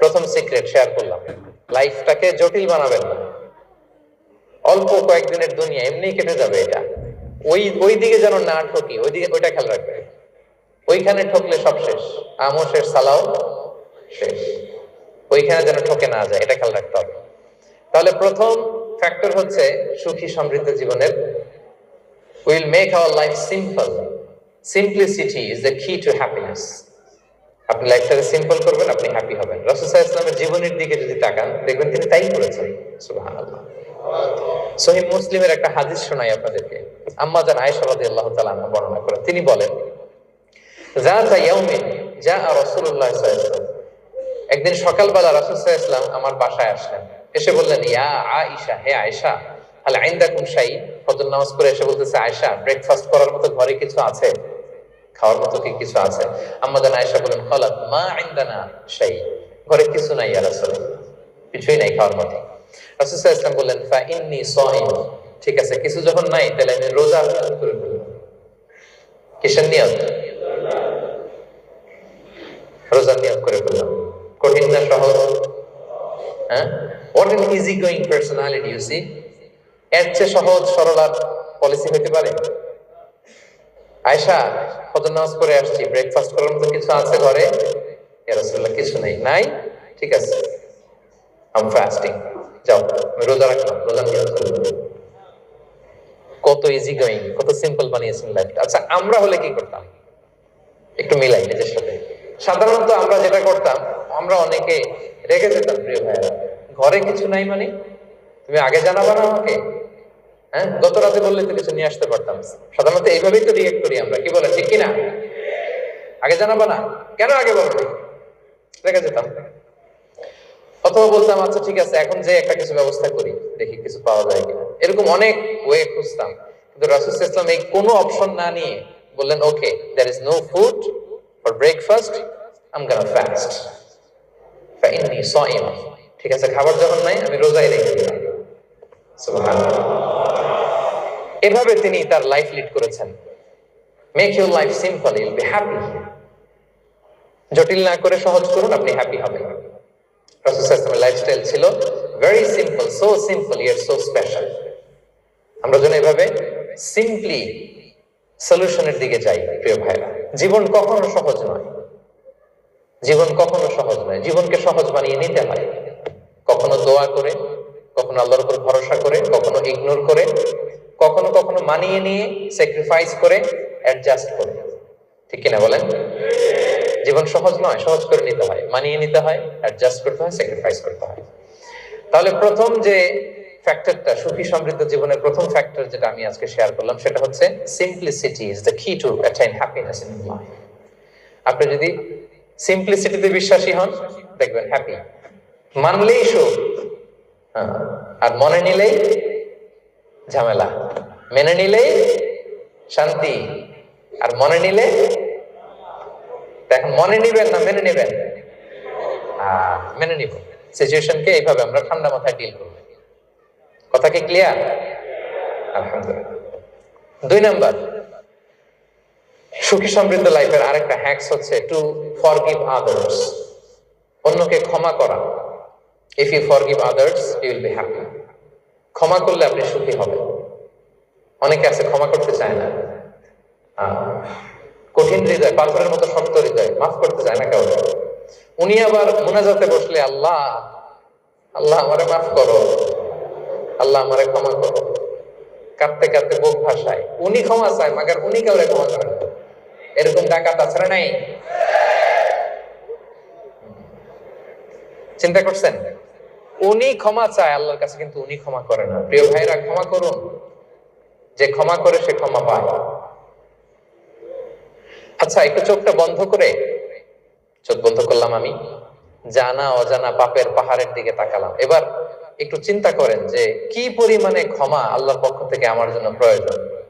প্রথম secret share করলাম। লাইফটাকে জটিল বানাবেন না। অল্প কয়েকদিনের দুনিয়া এমনি কেটে যাবে এটা। ওই ওই দিকে যেন না ঠকি, ওই দিকে, ওইটা খেয়াল রাখবে ওইখানে ঠকলে সব শেষ। আমও শেষ সালাও শেষ। ওইখানে যেন ঠকে না যায়, এটা খেয়াল রাখতে হবে। তাহলে প্রথম ফ্যাক্টর হচ্ছে সুখী সমৃদ্ধ জীবনের will make our life simple simplicity is the key to happiness আপনি লাইফটাকে সিম্পল করবেন, আপনি হ্যাপি হবেন। রসুসা ইসলামের জীবনের দিকে যদি তাকান, দেখবেন তিনি তাই করেছেন সুবহানাল্লাহ। সহিহ মুসলিমের একটা হাদিস শোনাই আপনাদেরকে। আম্মা জান আয়েশা রাদিয়াল্লাহু তাআলা বর্ণনা করেন। তিনি বলেন, যাতা ইয়াউমিন জা রাসূলুল্লাহ সাল্লাল্লাহু একদিন সকালবেলা রাসূল সাল্লাল্লাহু আলাইহি আমার বাসায় আসলেন। এসে বললেন, ইয়া আয়েশা, হে আয়েশা, হাল ইনদাকুম শাই ফজর নামাজ করে এসে বলতেছে, আয়েশা ব্রেকফাস্ট করার মতো ঘরে কিছু আছে? খাওয়ার মতো কি কিছু আছে? আম্মা জান আয়েশা বলেন খালাত মা ইনদানা শাই ঘরে কিছু নাই ইয়া রাসূলুল্লাহ কিছুই নাই খাওয়ার মতো ওয়াসাল্লাম বললেন, ফা ইন্নী সাইম ঠিক আছে, কিছু যখন নাই, তাহলে আমি রোজা নিয়ত করে ফেলব। কিসের নিয়ত? রোজার নিয়ত করে কঠিন না সহজ? হ্যাঁ? An easy going personality you see এর চেয়ে সহজ সরলার পলিসি হতে পারে? আয়সা ফজর নামাজ পড়ে আসছি। ব্রেকফাস্ট করার মতো কিছু আছে ঘরে? কিছু নেই। নাই? ঠিক আছে। আম ফাস্টিং যাও, আমি রোজা রাখলাম। রোজা করলাম কত ইজি গোয়িং কত সিম্পল বানিয়েছেন আচ্ছা আমরা হলে কি করতাম? একটু মিলাই, নিজের সাথে। সাধারণত আমরা যেটা করতাম, আমরা অনেকে রেগে যেতাম, প্রিয় ভাইয়েরা। ঘরে কিছু নাই মানে? তুমি আগে জানাবা না আমাকে? হ্যাঁ? গত রাতে বললে তো কিছু নিয়ে আসতে পারতাম। সাধারণত এইভাবেই তো রিয়েক্ট করি আমরা। কি বলে, ঠিক কিনা? আগে জানাবা না? কেন আগে বলবে রেগে যেতাম অথবা বলতাম আচ্ছা ঠিক আছে, এখন যে একটা কিছু ব্যবস্থা করি, দেখি কিছু পাওয়া যায় কিনা। এরকম অনেক ওয়ে খুঁজতাম। কিন্তু রাসুল ইসলাম এই কোনো অপশন না নিয়ে বললেন okay there is no food for breakfast I'm gonna fast ঠিক আছে, খাবার যখন নাই, আমি রোজাই রেখে দিলাম। সুবহানাল্লাহ। এভাবে তিনি তার লাইফ লিড করেছেন। Make your life simple you'll be happy জটিল না করে সহজ করুন, আপনি হ্যাপি হবেন। রাসূলের লাইফস্টাইল ছিল ভেরি সিম্পল সো সিম্পল ইয়ার সো স্পেশাল আমরা যেন এভাবে সিম্পলি সলিউশনের দিকে যাই, প্রিয় ভাইরা জীবন কখনো সহজ নয়। জীবন কখনো সহজ নয়। জীবনকে সহজ বানিয়ে নিতে হয়। কখনো দোয়া করে, কখনো আল্লাহর উপর ভরসা করে, কখনো ইগনোর করে কখনো কখনো মানিয়ে নিয়ে স্যাক্রিফাইস করে অ্যাডজাস্ট করে। ঠিক কিনা বলেন? জীবন সহজ নয় সহজ করে নিতে হয়। মানিয়ে নিতে হয় অ্যাডজাস্ট করতে হয় স্যাক্রিফাইস করতে হয়। তাহলে প্রথম যে ফ্যাক্টরটা সুখী সমৃদ্ধ জীবনের প্রথম ফ্যাক্টর যেটা আমি আজকে শেয়ার করলাম সেটা হচ্ছে simplicity is the key to attain happiness in life আপনি যদি সিম্পলিসিটিতে বিশ্বাসী হন দেখবেন হ্যাপি মানলেই সুখ। হ্যাঁ, আর মনে নিলেই ঝামেলা। মেনে নিলেই শান্তি, আর মনে নিলে? এখন মনে নিবেন না, মেনে নিবেন। মেনে নিব। সিচুয়েশনকে এইভাবে আমরা ঠান্ডা মাথায় ডিল করব। কথা কি ক্লিয়ার দুই নাম্বার, সুখী সমৃদ্ধ লাইফের আরেকটা হ্যাক্স হচ্ছে টু ফরগিভ আদার্স অন্যকে ক্ষমা করা। If you forgive others you will be happy ক্ষমা করলে আপনি সুখী হবেন। অনেকে আছে, ক্ষমা করতে চায় না। কঠিন হৃদয় পাথরের মতো শক্ত হৃদয়, মাফ করতে চায় না কেউ উনি আবার মুনাজাতে বসলে, আল্লাহ আল্লাহ আমারে মাফ করো। আল্লাহ আমারে ক্ষমা করো। কাঁদতে কাঁদতে বুক ভাষায় উনি ক্ষমা চায়, মাগার উনি কাউরে ক্ষমা করেন এরকম ডাকাত আছে নাই? চিন্তা করছেন? উনি ক্ষমা চায়, আল্লাহর কাছে কিন্তু উনি ক্ষমা করে না। প্রিয় ভাইরা ক্ষমা করুন। যে ক্ষমা করে সে ক্ষমা পায়। আচ্ছা একটু চোখটা বন্ধ করে, চোখ বন্ধ করলাম আমি। জানা অজানা পাপের পাহাড়ের দিকে তাকালাম। এবার একটু চিন্তা করেন যে, কি পরিমাণে ক্ষমা আল্লাহর পক্ষ থেকে আমার জন্য প্রয়োজন?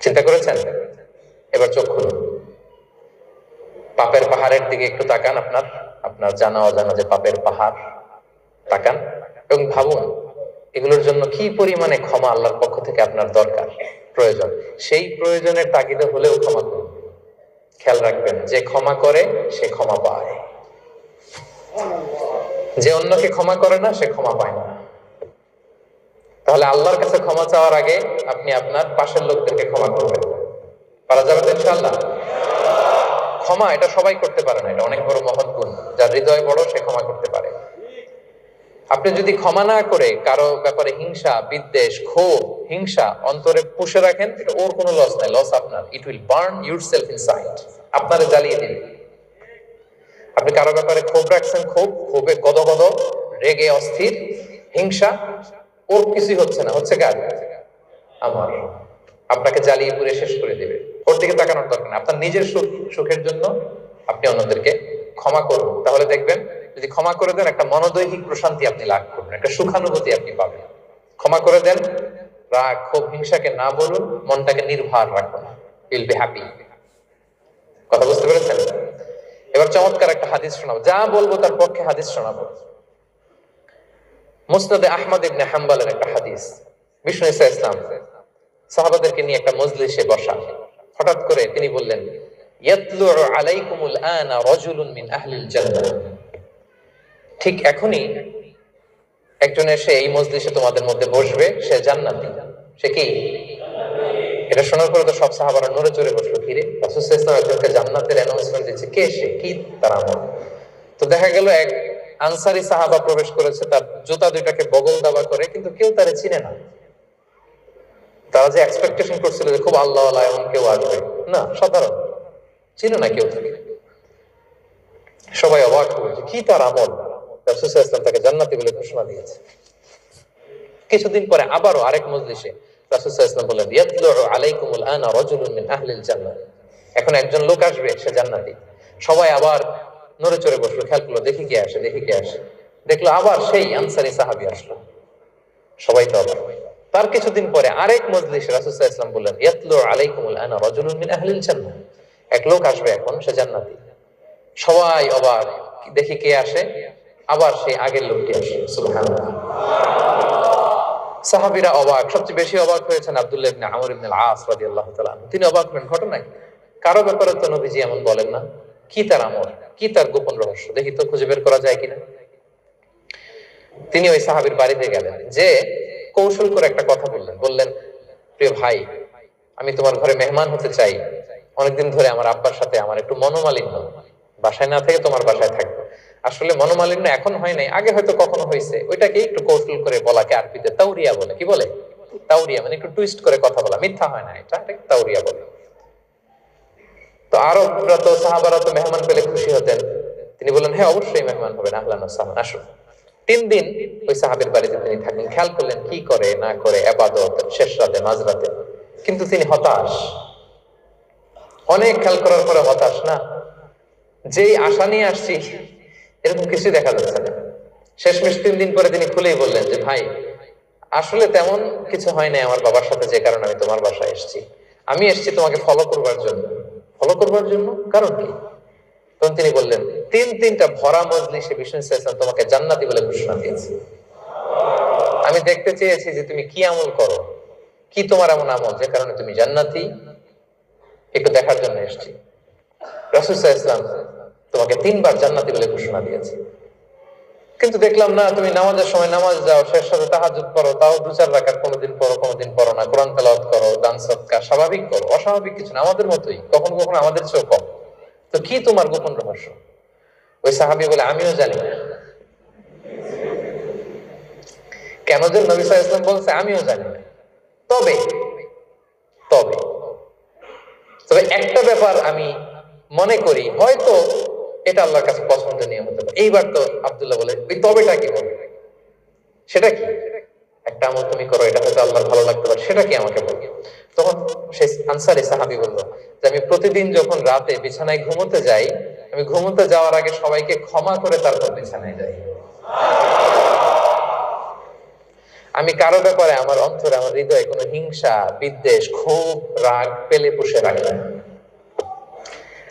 চিন্তা করেছেন? এবার চোখ খুলুন। পাপের পাহাড়ের দিকে একটু তাকান আপনার। আপনার জানা অজানা যে পাপের পাহাড়, তাকান এবং ভাবুন, এগুলোর জন্য কি পরিমাণে ক্ষমা আল্লাহর পক্ষ থেকে আপনার দরকার, প্রয়োজন? সেই প্রয়োজনের তাগিদে হলেও ক্ষমা করুন। খেয়াল রাখবেন, যে ক্ষমা করে, সে ক্ষমা পায়। যে অন্যকে ক্ষমা করে না, সে ক্ষমা পায় না। তাহলে আল্লাহর কাছে ক্ষমা চাওয়ার আগে আপনি আপনার পাশের লোকদেরকে ক্ষমা করবেন। পারা যাবে তো ইনশাল্লাহ ক্ষমা, এটা সবাই করতে পারে না, এটা অনেক বড় মহৎ গুণ। যার হৃদয় বড়, সে ক্ষমা করতে পারে। আপনি যদি ক্ষমা না করে কারও ব্যাপারে হিংসা, বিদ্বেষ, ক্ষোভ, হিংসা অন্তরে পুষে রাখেন, এটা ওর কোনো লস নাই লস আপনার। It will burn yourself inside আপনারে জ্বালিয়ে দিবে। আপনি কারও ব্যাপারে ক্ষোভ রাখছেন, ক্ষোভ, ক্ষোভে গদ গদ রেগে অস্থির, হিংসা, ওর কিছুই হচ্ছে না। হচ্ছে কার? আমার। আপনাকে জ্বালিয়ে পুড়ে শেষ করে দেবে। ওর দিকে তাকানোর দরকার না আপনার নিজের সুখ, সুখের জন্য আপনি অন্যদেরকে ক্ষমা করুন। তাহলে দেখবেন, যদি ক্ষমা করে দেন, একটা মনোদৈহিক প্রশান্তি আপনি লাভ করবেন একটা সুখানুভূতি আপনি পাবেন। ক্ষমা করে দেন, রাগ, ক্ষোভ, হিংসাকে না বলুন, মনটাকে উইল বি হ্যাপি কথা বুঝতে পেরেছেন? এবার চমৎকার একটা হাদিস শোনাবো। যা বলব তার পক্ষে হাদিস শোনাবো। মুসনাদে আহমদ ইবনে হাম্বালের একটা হাদিস। বিষ্ণু ইসা ইসলাম সাহাবাদেরকে নিয়ে একটা মজলিসে বসা। হঠাৎ করে তিনি বললেন ঠিক এখনই একজন এসে এই মজলিসে তোমাদের মধ্যে বসবে, সে জান্নাতি। সে কি? এটা শোনার পরে তো সব সাহাবারা নড়ে চড়ে বসল ইসলাম একজনকে জান্নাতের অ্যানাউন্সমেন্ট দিচ্ছে কে সে? কি তার আমল? তো দেখা গেল এক আনসারি সাহাবা প্রবেশ করেছে, তার জুতা দুইটাকে বগল দাবা করে, কিন্তু কেউ তারে চিনে না। তারা যে এক্সপেকটেশন করছিল যে খুব আল্লাহ আল্লাহ এমন কেউ আসবে, না, সাধারণ। চিনে না কেউ তাকে। সবাই অবাক যে কি তার আমল? তাকে জান্নাতি বলে ঘোষণা দিয়েছে। কিছুদিন পরে আবারও আরেক মজলিসে বললেন আলাইকুমুল আনা রাজুলুন মিন আহলিল জান্নাহ। এখন একজন লোক আসবে, সে জান্নাতি। সবাই আবার নড়ে চড়ে বসল, খেয়াল করল, দেখি কে আসে, দেখি কে আসে। দেখল আবার সেই আনসারি সাহাবি আসলো। সবাই তো অবাক। তার কিছুদিন পরে আরেক মজলিসে ইসলাম বললেন, ইয়াতলু আলাইকুমুল আনা রাজুলুন মিন আহলিল জান্নাহ। এক লোক আসবে এখন, সে জান্নাতি। সবাই অবাক, দেখি কে আসে? আবার সেই আগের লোকটি আসে, সুবহানাল্লাহ। সাহাবীরা অবাক, সবচেয়ে বেশি অবাক হয়েছেন আব্দুল্লাহ ইবনে আমর ইবনে আল-আস রাদিয়াল্লাহু তাআলা তিনি অবাক হলেন ঘটনা কি কারও ব্যাপারে তো নবীজি এমন বলেন না। কি তার আমল? কি তার গোপন রহস্য? দেখি তো খুঁজে বের করা যায় কিনা। তিনি ওই সাহাবীর বাড়িতে গেলেন, যে কৌশল করে একটা কথা বললেন। বললেন, প্রিয় ভাই, আমি তোমার ঘরে মেহমান হতে চাই। অনেকদিন ধরে আমার আব্বার সাথে আমার একটু মনোমালিন্য। বাসায় না থেকে তোমার বাসায় থাকব। আসলে মনোমালিন্য এখন হয় নাই, আগে হয়তো কখনো হয়েছে। ওইটাকে একটু কৌশল করে বলাকে আরবিতে তাউরিয়া বলে। কি বলে? তাউরিয়া মানে একটু টুইস্ট করে কথা বলা। মিথ্যা হয় না এটা তাউরিয়া বলে। তো আরবরা তো সাহাবারা তো মেহমান পেলে খুশি হতেন। তিনি বললেন হ্যাঁ অবশ্যই মেহমান হবেন আহলান আসুন। তিন দিন ওই সাহাবের বাড়িতে তিনি থাকলেন খেয়াল করলেন কি করে, না করে, আবাদত, শেষ রাতে মাঝরাতে কিন্তু তিনি হতাশ। অনেক খেয়াল করার পরে হতাশ, না? যেই আশা নিয়ে আসছি, এরকম কিছুই দেখা যাচ্ছে না। শেষমেশ তিন দিন পরে তিনি খুলেই বললেন যে, ভাই, আসলে তেমন কিছু হয় নাই আমার বাবার সাথে, যে কারণে আমি তোমার বাসায় এসেছি। আমি এসেছি তোমাকে ফলো করবার জন্য। ফলো করবার জন্য? কারণ কি? তখন তিনি বললেন তিন তিনটা ভরা মজলিসে বিষ্ণু ইসলাম তোমাকে জান্নাতি বলে ঘোষণা দিয়েছে। আমি দেখতে চেয়েছি যে তুমি কি আমল করো, কি তোমার এমন আমল যে কারণে তুমি জান্নাতি? একটু দেখার জন্য এসেছি। রসুল্লাহ ইসলাম তোমাকে তিনবার জান্নাতি বলে ঘোষণা দিয়েছে। কিন্তু দেখলাম না, তুমি নামাজের সময় নামাজ যাও, শেষ সাথে তাহাজুদ করো তাও দু চার রাখার কোনোদিন পড়ো কোনোদিন পড়ো না। কোরআন তেলাওয়াত করো, দান সৎকার, স্বাভাবিক করো, অস্বাভাবিক কিছু না, আমাদের মতোই। কখনো কখনো আমাদের চেয়েও কম। তো কি তোমার গোপন রহস্য? ওই সাহাবি বলে, আমিও জানি। কেন যে নবী ইসলাম বলছে, আমিও জানি। তবে তবে তবে একটা ব্যাপার আমি মনে করি, হয়তো এটা আল্লাহর কাছে পছন্দনীয় হতে পারে। এইবার তো আবদুল্লাহ বলে, ওই তবেটা কি বলবে সেটা কি? একটা আমল তুমি করো, এটা হয়তো আল্লাহর ভালো লাগতে পারে, সেটা কি আমাকে বলবে তখন সেই আনসারি সাহাবি বলল যে, আমি প্রতিদিন যখন রাতে বিছানায় ঘুমোতে যাই, আমি ঘুমোতে যাওয়ার আগে সবাইকে ক্ষমা করে তারপর বিছানায় যাই। আমি কারও ব্যাপারে আমার অন্তরে, আমার হৃদয়ে কোনো হিংসা, বিদ্বেষ, ক্ষোভ, রাগ, পেলে পুষে রাখি না।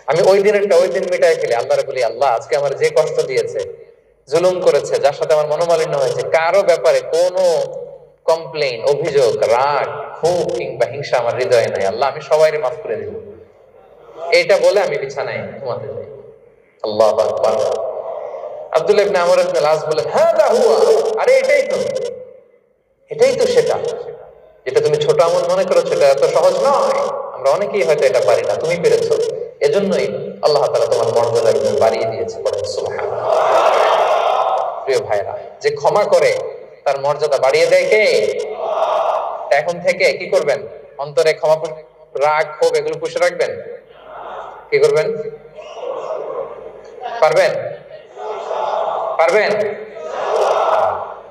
আমি ওই দিনেরটা ওই দিন মিটাই ফেলি। আল্লাহরে বলি, আল্লাহ, আজকে আমার যে কষ্ট দিয়েছে, জুলুম করেছে, যার সাথে আমার মনোমালিন্য হয়েছে, কারও ব্যাপারে কোনো কমপ্লেন অভিযোগ, রাগ, ক্ষোভ কিংবা হিংসা আমার হৃদয়ে নাই। আল্লাহ, আমি সবাইরে মাফ করে দিব। এটা বলে আমি বিছানায় ঘুমাতে যাই। আল্লাহ আব্দুল্লাহ ইবনে আমর ইবনে বলেন হ্যাঁ দা হুয়া? আরে, এটাই তো। এটাই তো সেটা। যেটা তুমি ছোট আমল মনে করো সেটা এত সহজ নয়। আমরা অনেকেই হয়তো এটা পারি না, তুমি পেরেছ। এজন্যই আল্লাহ তাআলা তোমার মর্যাদা বাড়িয়ে দিয়েছে। প্রিয় ভাইরা যে ক্ষমা করে তার মর্যাদা বাড়িয়ে দেয় কে? এখন থেকে কি করবেন? অন্তরে ক্ষমা রাগ, ক্ষোভ, এগুলো পুষে রাখবেন? কি করবেন? পারবেন? পারবেন?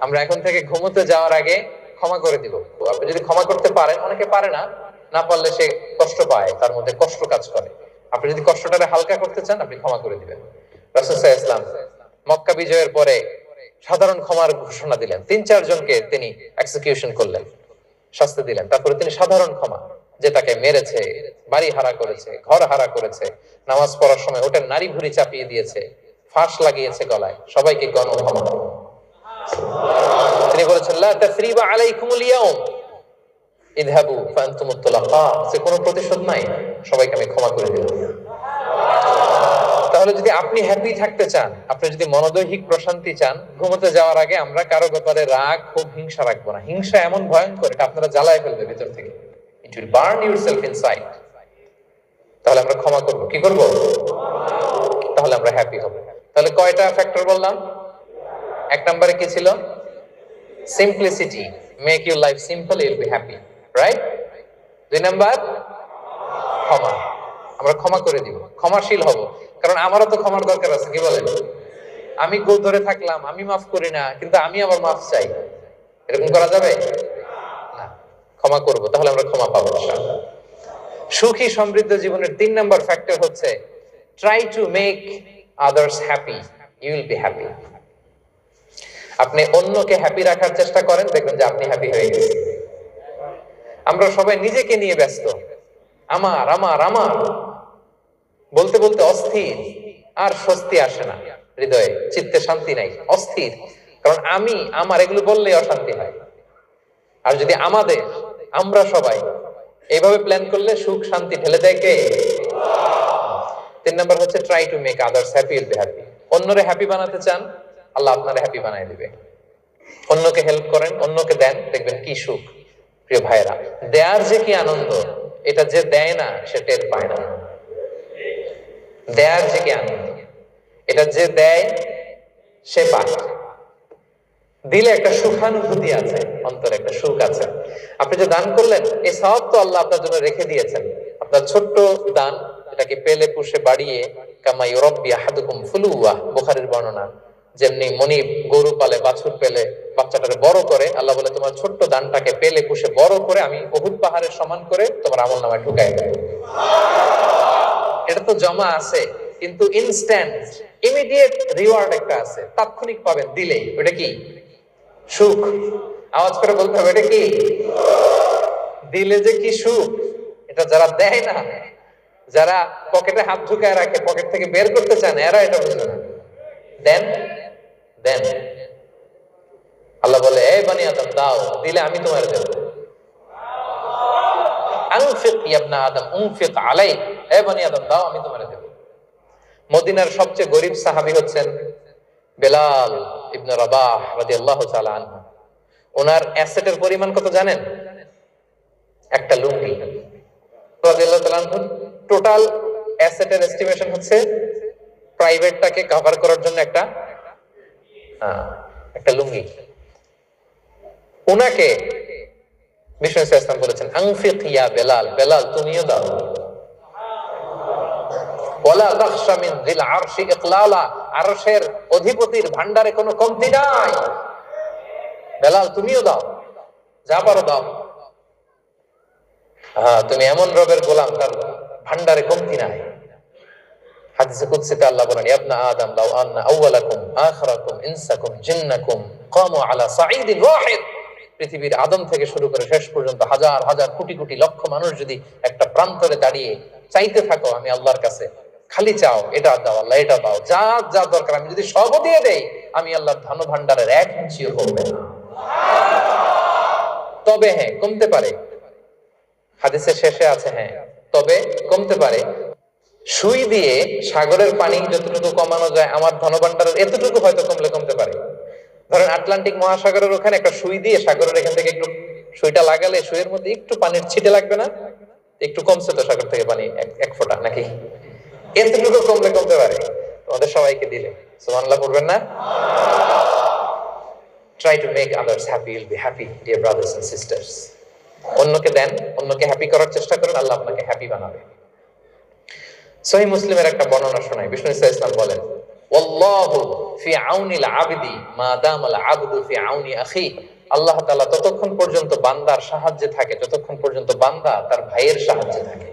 আমরা এখন থেকে ঘুমোতে যাওয়ার আগে ক্ষমা করে দিব। আপনি যদি ক্ষমা করতে পারেন, অনেকে পারে না না পারলে সে কষ্ট পায়, তার মধ্যে কষ্ট কাজ করে। আপনি যদি কষ্টটারে হালকা করতে চান, আপনি ক্ষমা করে দিবেন। রাসূল আলাইহি ইসলাম মক্কা বিজয়ের পরে সাধারণ ক্ষমার ঘোষণা দিলেন। তিন চারজনকে তিনি এক্সিকিউশন করলেন, শাস্তি দিলেন। তারপরে তিনি সাধারণ ক্ষমা, যে তাকে মেরেছে, বাড়ি হারা করেছে, ঘর হারা করেছে, নামাজ পড়ার সময় ওটা নারী ভুড়ি চাপিয়ে দিয়েছে, ফাঁস লাগিয়েছে গলায়। সবাইকে গণ ক্ষমা তিনি বলেছেন, লা তাসরিবা যে কোনো প্রতিশোধ নাই। সবাইকে আমি ক্ষমা করে দিলাম। তাহলে যদি আপনি হ্যাপি থাকতে চান, আপনি যদি মনোদৈহিক প্রশান্তি চান, ঘুমোতে যাওয়ার আগে আমরা কারও ব্যাপারে রাগ খুব হিংসা রাখব না। হিংসা এমন ভয়ঙ্কর, এটা আপনারা জ্বালায় ফেলবে ভিতর থেকে। It will burn yourself inside তাহলে আমরা ক্ষমা করব। কি করব? তাহলে আমরা হ্যাপি হব। তাহলে কয়টা ফ্যাক্টর বললাম? এক নম্বরে কি ছিল? Simplicity make your life simple you'll be happy right দুই নাম্বার? ক্ষমা। আমরা ক্ষমা করে দিব, ক্ষমাশীল হব। কারণ আমারও তো ক্ষমার দরকার আছে, কি বলেন? আমি গোল ধরে থাকলাম, আমি মাফ করি না, কিন্তু আমি আবার মাফ চাই। এরকম করা যাবে? না, ক্ষমা করব, তাহলে আমরা ক্ষমা পাবো সুখী সমৃদ্ধ জীবনের তিন নম্বর ফ্যাক্টর হচ্ছে try to make others happy you will be happy আপনি অন্যকে হ্যাপি রাখার চেষ্টা করেন, দেখবেন যে আপনি হ্যাপি হয়ে গেছেন। আমরা সবাই নিজেকে নিয়ে ব্যস্ত। আমার আমার আমার। বলতে বলতে অস্থির, আর স্বস্তি আসে না। হৃদয়ে চিত্তে শান্তি নাই, অস্থির। কারণ আমি, আমার এগুলো বললেই অশান্তি হয়। আর যদি আমাদের, আমরা সবাই এইভাবে প্ল্যান করলে সুখ, শান্তি ঢেলে দেয় কে? তিন নম্বর হচ্ছে try to make others happy will be happy অন্যরে happy বানাতে চান, আল্লাহ আপনারে হ্যাপি বানায় দিবে। অন্যকে হেল্প করেন, অন্যকে দেন, দেখবেন কি সুখ। প্রিয় ভাইরা দেয়ার যে কি আনন্দ, এটা যে দেয় না, সে টের পায় না। দেয়ার যে জ্ঞান, এটা যে দেয়, সে পায় দিলে একটা সুখানুভূতি আছে, অন্তরে একটা সুখ আছে। আপনি যে দান করলেন এই সব তো আল্লাহ আপনার জন্য রেখে দিয়েছেন। আপনার ছোট্ট দান, এটাকে পেলে পুষে বাড়িয়ে, কামা ইউরব্বি আহাদুকুম ফুলুয়া, বুখারীর বর্ণনা। যেমনি মনিব গরু পালে, বাছুর পেলে, বাচ্চাটাকে বড় করে, আল্লাহ বলে, তোমার ছোট্ট দানটাকে পেলে পুষে বড় করে, আমি বহুত পাহাড়ের সমান করে তোমার আমল নামায় ঢুকাই এটা তো জমা আছে, কিন্তু ইনস্ট্যান্ট ইমিডিয়েট রিওয়ার্ড একটা আছে, তাৎক্ষণিক পাবেন দিলেই ওটা কি? সুখ। আওয়াজ করে বলতে হবে এটা কি? দিলে যে কি সুখ? এটা যারা দেয় না, যারা পকেটে হাত ঢুকায় রাখে, পকেট থেকে বের করতে চান এরা এটা বুঝে না। দেন দেন। আল্লাহ বলে এই বানি আদম, দাও, দিলে আমি তোমার দেব। আনফিক ইয়াবনা আদম, উনফিক আলাই এ বানি আদম, দাও, আমি দেব। মদিনার সবচেয়ে গরিব সাহাবী হচ্ছেন বেলাল রাবাহ তাআলা আনহু। ওনার অ্যাসেটের পরিমাণ কত জানেন? একটা লুঙ্গি। তাআলা আনহু, টোটাল অ্যাসেটের এস্টিমেশন হচ্ছে প্রাইভেটটাকে কভার করার জন্য একটা একটা লুঙ্গি। ওনাকে বিষ্ণু ইসলাম বলেছেন, আংফিক ইয়া বেলাল বেলাল তুমিও দাও। আরশের অধিপতির ভান্ডারে কোনো কমতি নাই। বেলাল, তুমিও দাও যা পারো দাও। হ্যাঁ তুমি এমন রবের গোলাম তার ভান্ডারে কমতি নাই। পৃথিবীর আদম থেকে শুরু করে শেষ পর্যন্ত হাজার হাজার কোটি কোটি লক্ষ মানুষ যদি একটা প্রান্তরে দাঁড়িয়ে চাইতে থাকো, আমি আল্লাহর কাছে খালি চাও, এটা দাও আল্লাহ, এটা দাও, যা যা দরকার, আমি যদি সব দিয়ে দেই, আমি আল্লাহর ধন ভান্ডারের এক ইঞ্চিও কমবে না। তবে হ্যাঁ কমতে পারে। হাদিসের শেষে আছে হ্যাঁ তবে কমতে পারে। সুই দিয়ে সাগরের পানি যতটুকু কমানো যায়, আমার ধনভাণ্ডারের এতটুকু হয়তো কমলে কমতে পারে। ধরেন আটলান্টিক মহাসাগরের ওখানে একটা সুই দিয়ে সাগরের এখান থেকে একটু সুইটা লাগালে সুইয়ের মধ্যে একটু পানির ছিটে লাগবে না? একটু কমছে তো সাগর থেকে পানি, এক- এক ফোঁটা, নাকি? এতটুকু কমলে কমতে পারে। তোমাদের সবাইকে দিলে। সুমানলা পড়বেন না? Try to make others happy will be happy dear brothers and sisters অন্যকে দেন, অন্যকে হ্যাপি করার চেষ্টা করেন, আল্লাহ আপনাকে হ্যাপি বানাবে। সহি মুসলিমের একটা বর্ণনা শোনায় বিষ্ণু ইসা ইসলাম বলেন, ওয়াল্লাহু ফি আউনিল আবদি মা দামাল আবদু ফি আউনি আখি। আল্লাহ তাআলা ততক্ষণ পর্যন্ত বান্দার সাহায্যে থাকে, যতক্ষণ পর্যন্ত বান্দা তার ভাইয়ের সাহায্যে থাকে।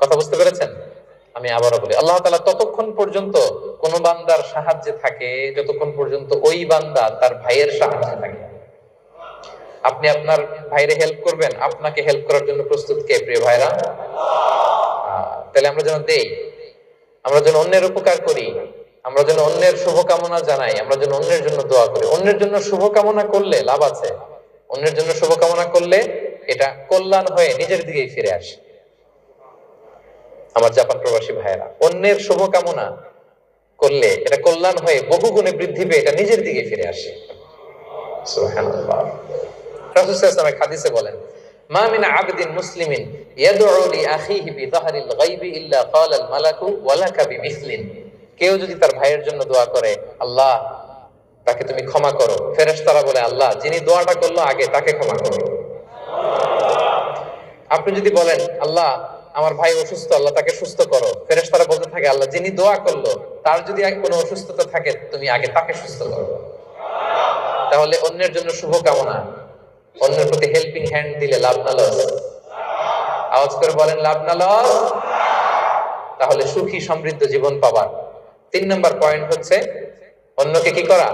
কথা বুঝতে পেরেছেন? আমি আবারও বলি, আল্লাহ তাআলা ততক্ষণ পর্যন্ত কোন বান্দার সাহায্যে থাকে, যতক্ষণ পর্যন্ত ওই বান্দা তার ভাইয়ের সাহায্যে থাকে। আপনি আপনার ভাইরে হেল্প করবেন, আপনাকে হেল্প করার জন্য প্রস্তুত কে প্রিয় ভাইরা? তাহলে আমরা যেন দেই, আমরা যেন অন্যের উপকার করি, আমরা যেন অন্যের শুভকামনা জানাই, আমরা যেন অন্যের জন্য দোয়া করি। অন্যের জন্য শুভকামনা করলে লাভ আছে, অন্যের জন্য শুভকামনা করলে এটা কল্যাণ হয়ে নিজের দিকেই ফিরে আসে। আমার জাপান প্রবাসী ভাইয়েরা। অন্যের শুভকামনা করলে এটা কল্যাণ হয়ে বহু গুণে বৃদ্ধি পেয়ে এটা নিজের দিকে ফিরে আসে। বলেন আবদিন মুসলিমিন আখিহি গায়বি ইল্লা মালাকু ওয়া লাকা বিমিসলিন। কেউ যদি তার ভাইয়ের জন্য দোয়া করে, আল্লাহ, তাকে তুমি ক্ষমা করো। ফেরেশতারা বলে, আল্লাহ, যিনি দোয়াটা করল, আগে তাকে ক্ষমা করো। আপনি যদি বলেন, আল্লাহ আমার ভাই অসুস্থ, আল্লাহ তাকে সুস্থ করো। ফেরেশতারা বলতে থাকে, আল্লাহ যিনি দোয়া করল, তার যদি কোনো অসুস্থতা থাকে, তুমি আগে তাকে সুস্থ করো। তাহলে অন্যের জন্য শুভকামনা অন্যের প্রতি হেল্পিং হ্যান্ড দিলে লাভ না লস। আওয়াজ করে বলেন, লাভ না লস? তাহলে সুখী সমৃদ্ধ জীবন পাবার তিন নম্বর পয়েন্ট হচ্ছে, অন্যকে কি করা?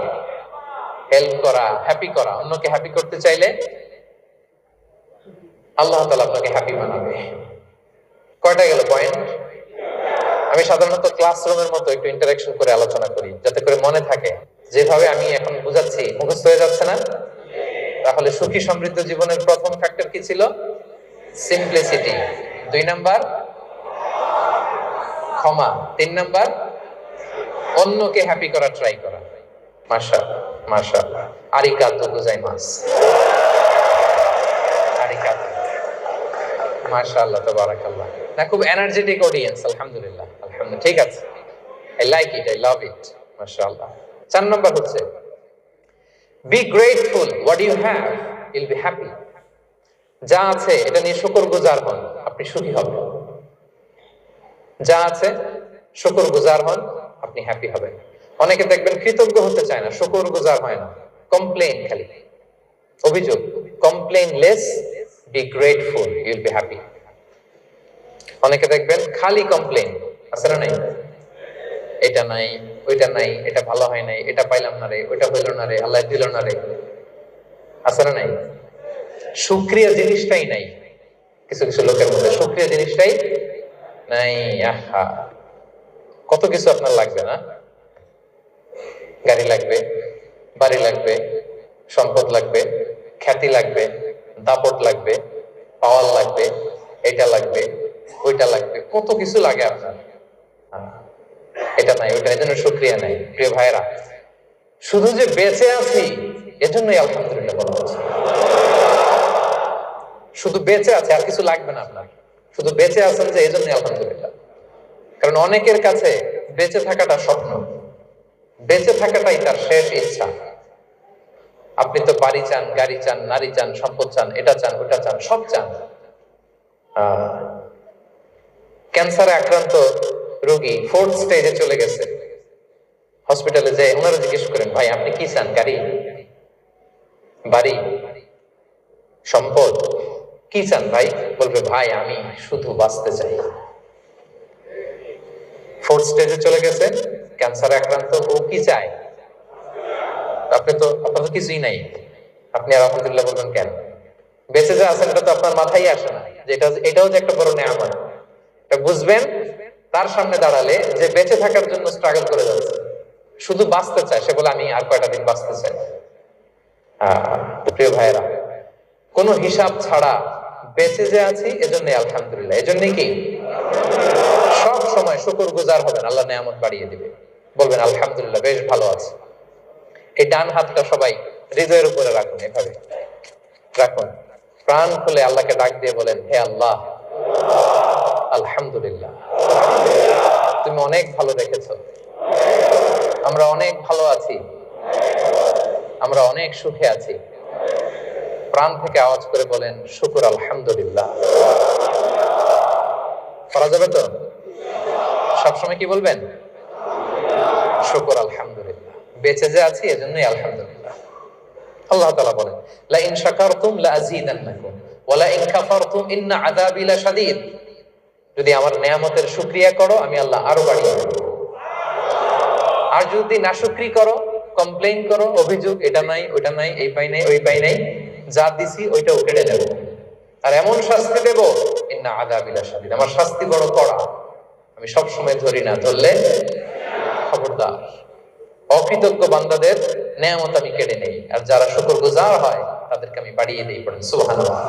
হেল্প করা হ্যাপি করা। অন্যকে হ্যাপি করতে চাইলে, আল্লাহ তালা আপনাকে হ্যাপি বানাবে। কয়টা গেল পয়েন্ট আমি সাধারণত ক্লাসরুমের মতো একটু ইন্টারাকশন করে আলোচনা করি, যাতে করে মনে থাকে যেভাবে আমি এখন বুঝাচ্ছি, মুখস্থ হয়ে যাচ্ছে না? তাহলে সুখী সমৃদ্ধ জীবনের প্রথম ফ্যাক্টর কি ছিল? সিম্পলিসিটি দুই নাম্বার, ক্ষমা। তিন নাম্বার, অন্যকে হ্যাপি করা ট্রাই করা। মাশা মাশা আরিকাতো বুঝাই মাস আরিকাতো। মাশাআল্লাহ, তাবারাকাল্লাহ। না, খুব এনার্জেটিক অডিয়েন্স আলহামদুলিল্লাহ আলহামদুলিল্লাহ, ঠিক আছে। I like it I love it মাশাআল্লাহ। চার নম্বর হচ্ছে be grateful what you have will be happy যা আছে, এটা নিয়ে শুকর গুজার হন, আপনি সুখী হবেন। যা আছে শুকর গুজার হন, আপনি হ্যাপি হবেন। অনেকে দেখবেন কৃতজ্ঞ হতে চায় না শুকর গুজার হয় না। কমপ্লেন খালি। অভিযোগ complain less be grateful you'll be happy অনেকে দেখবেন খালি কমপ্লেন আছে না নাই? এটা নাই, ওইটা নাই, এটা ভালো হয় নাই, এটা পাইলাম না রে, ওইটা হইল না রে, আল্লাহ দিল না রে। আছে না নাই? সুক্রিয়া জিনিসটাই নাই। কিছু কিছু লোকের মধ্যে সুক্রিয়া জিনিসটাই নাই, আহা। কত কিছু আপনার লাগবে না? গাড়ি লাগবে, বাড়ি লাগবে, সম্পদ লাগবে, খ্যাতি লাগবে, দাপট লাগবে, পাওয়ার লাগবে, এটা লাগবে ওইটা লাগবে। কত কিছু লাগে আপনার। এটা নাই ওইটা এই জন্য সুক্রিয়া নাই, প্রিয় ভাইরা শুধু যে বেঁচে আছি, এজন্যই আলহামদুলিল্লাহ বলা হচ্ছে শুধু বেঁচে আছে, আর কিছু লাগবে না আপনার। শুধু বেঁচে আছেন যে, এজন্যই আলহামদুলিল্লাহ। কারণ অনেকের কাছে বেঁচে থাকাটা স্বপ্ন। বেঁচে থাকাটাই তার শেষ ইচ্ছা। আপনি তো বাড়ি চান, গাড়ি চান, নারী চান, সম্পদ চান, এটা চান, ওটা চান, সব চান। ক্যান্সারে আক্রান্ত রোগী ফোর্থ স্টেজে চলে গেছে। হসপিটালে যে ওনারা জিজ্ঞেস করেন, ভাই, আপনি কি চান, গাড়ি? বাড়ি? সম্পদ? কি চান, ভাই? বলবে, ভাই, আমি শুধু বাঁচতে চাই। ফোর্থ স্টেজে চলে গেছে, ক্যান্সারে আক্রান্ত। ও কি চায়? আপনি তো, আপনার তো কিছুই নাই। আপনি আলহামদুলিল্লাহ বলবেন, কেন? বেঁচে যা আছেন, এটা তো আপনার মাথায় আসে না। এটাও যে একটা বড় নেয়ামত। বুঝবেন, তার সামনে দাঁড়ালে যে বেঁচে থাকার জন্য স্ট্রাগল করে যাচ্ছে, শুধু বাঁচতে চায়, সে বলে, আমি আর কয়টা দিন বাঁচতে চাই? প্রিয় ভাইয়েরা, কোনো হিসাব ছাড়া বেঁচে যে আছি, এজন্য আলহামদুলিল্লাহ। এজন্য কি? সব সময় শুকর গুজার হবেন, আল্লাহ নেয়ামত বাড়িয়ে দিবে। বলবেন, আলহামদুলিল্লাহ, বেশ ভালো আছে। এই ডান হাতটা সবাই হৃদয়ের উপরে রাখুন এভাবে। রাখুন। প্রাণ খুলে আল্লাহকে ডাক দিয়ে বলেন, হে আল্লাহ আলহামদুলিল্লাহ। তুমি অনেক ভালো রেখেছ আমরা অনেক ভালো আছি। আমরা অনেক সুখে আছি। প্রাণ থেকে আওয়াজ করে বলেন, শুকুর আলহামদুলিল্লাহ। করা যাবে তো? সবসময় কি বলবেন? শুকুর আলহামদুলিল্লাহ। বেঁচে যে আছি, এজন্যই আলহামদুলিল্লাহ। আল্লাহ তালা বলেন, লা ইন শাকারতুম লা ইন কাফারতুম ইন্না আযাবি লাশাদীদ। যদি আমার নেয়ামতের শুকরিয়া করো, আমি আল্লাহ আরও বাড়িয়ে আর যদি নাশুকরি করো কমপ্লেন করো, অভিযোগ, এটা নাই, ওটা নাই, এই পাই নাই, ওই পাই নাই, যা দিছি, ওইটাও কেড়ে নেব। আর এমন শাস্তি দেব না আযাবি লাশাদীদ, আমার শাস্তি বড় কড়া। আমি সব সময় ধরি না, ধরলে খবরদার। অকৃতজ্ঞ বান্দাদের নেয়ামত আমি কেড়ে নেই, আর যারা শুকর গুজার হয়, তাদেরকে আমি বাড়িয়ে দিই পড়েন, সুবহানাল্লাহ।